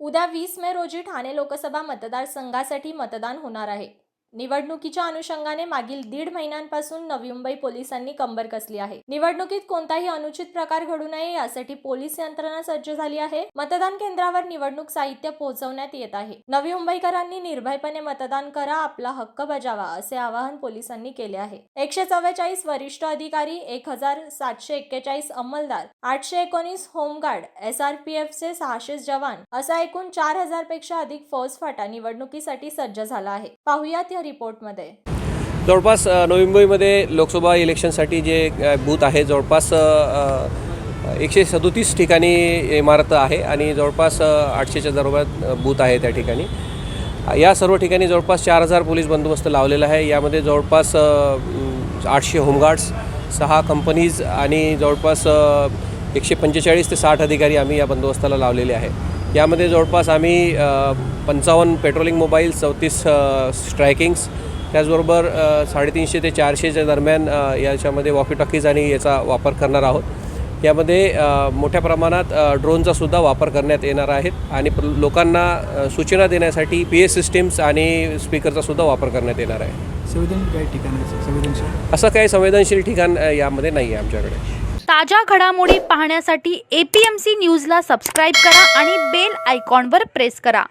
उद्या वीस मे रोजी ठाणे लोकसभा मतदारसंघासाठी मतदान होणार आहे. निवडणुकीच्या अनुषंगाने मागील दीड महिन्यांपासून नवी मुंबई पोलिसांनी कंबर कसली आहे. निवडणुकीत कोणताही अनुचित प्रकार घडू नये यासाठी पोलीस यंत्रणा सज्ज झाली आहे. मतदान केंद्रावर निवडणूक साहित्य पोहोचवण्यात येत आहे. नवी मुंबईकरांनी निर्भयपणे मतदान करा आपला हक्क बजावा असे आवाहन पोलिसांनी केले आहे. एकशे चव्वेचाळीस वरिष्ठ अधिकारी एक हजार सातशे एक्केचाळीस अंमलदार आठशे एकोणीस home guard S R P F चे सहाशे जवान असा एकूण चार हजारपेक्षा अधिक फौजफाटा निवडणुकीसाठी सज्ज झाला आहे. पाहुयात या रिपोर्टमध्ये? जवळपास अ, नवी मुंबईमध्ये लोकसभा इलेक्शनसाठी जे बूथ आहे जवळपास एकशे सदोतीस ठिकाणी इमारत आहे आणि जवळपास आठशेच्या दरम्यान बूथ आहे त्या ठिकाणी. या सर्व ठिकाणी जवळपास चार हजार पोलीस बंदोबस्त लावलेला आहे. यामध्ये जवळपास आठशे होमगार्ड्स सहा कंपनीज आणि जवळपास एकशे पंचेचाळीस ते साठ अधिकारी आम्ही या बंदोबस्ताला लावलेले आहे. यामध्ये जवळपास आम्ही पंचावन्न पेट्रोलिंग मोबाईल चौतीस स्ट्रायकिंग्स त्याचबरोबर साडेतीनशे ते चारशेच्या दरम्यान याच्यामध्ये वॉकी टॉकीज आणि याचा वापर करणार आहोत. यामध्ये मोठ्या प्रमाणात ड्रोनचा सुद्धा वापर करण्यात येणार आहेत आणि लोकांना सूचना देण्यासाठी पी एस सिस्टीम्स आणि स्पीकरचा सुद्धा वापर करण्यात येणार आहे. संवेदनशील काही ठिकाणाचं संवेदनशील? असं काही संवेदनशील ठिकाण यामध्ये नाही आहे आमच्याकडे. ताज्या घडामोडी पाहण्यासाठी एपीएमसी न्यूजला सबस्क्राईब करा आणि बेल आयकॉनवर प्रेस करा.